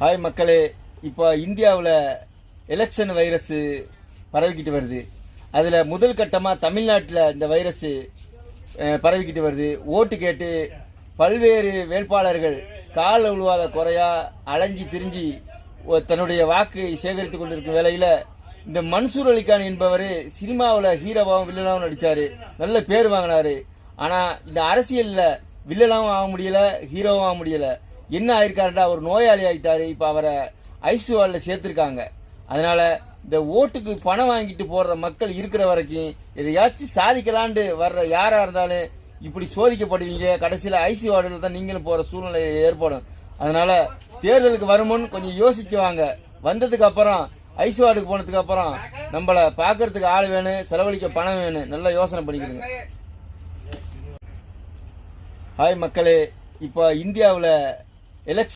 Hi மக்களே. இப்போ இந்தியாவில் எலெக்ஷன் வைரஸ் பரவிக்கிட்டு வருது. அதில் முதல் கட்டமாக தமிழ்நாட்டில் இந்த வைரஸ் பரவிக்கிட்டு வருது. ஓட்டு கேட்டு பல்வேறு வேட்பாளர்கள் கால் உழுவாத குறையா அலைஞ்சி திரிஞ்சு தன்னுடைய வாக்கு சேகரித்து கொண்டிருக்கும் வேலையில் இந்த மன்சூர் அலிகான் என்பவர் சினிமாவில் ஹீரோவாகவும் வில்லனாகவும் நடித்தார் நல்ல பேர் வாங்கினாரு. ஆனால் இந்த அரசியலில் வில்லனாகவும் ஆக முடியல ஹீரோவும் ஆக முடியலை. என்ன ஆயிருக்காருடா ஒரு நோயாளி ஆகிட்டார் இப்போ அவரை ஐசியூஆரில் சேர்த்துருக்காங்க. அதனால் இந்த ஓட்டுக்கு பணம் வாங்கிட்டு போடுற மக்கள் இருக்கிற வரைக்கும் எதையாச்சும் சாதிக்கலான்ட்டு வர்ற யாராக இருந்தாலும் இப்படி சோதிக்கப்படுவீங்க. கடைசியில் ஐசி வார்டில் தான் நீங்களும் போகிற சூழ்நிலை ஏற்படும். அதனால் தேர்தலுக்கு வருமுன் கொஞ்சம் யோசிச்சு வாங்க. வந்ததுக்கு அப்புறம் ஐசி வார்டுக்கு போனதுக்கு அப்புறம் நம்மள பார்க்கறதுக்கு ஆள் வேணும் செலவழிக்க பணம் வேணும். நல்லா யோசனை பண்ணிக்கிடுங்க. ஹாய் மக்களே இப்போ இந்தியாவில் எலெக்ஷன்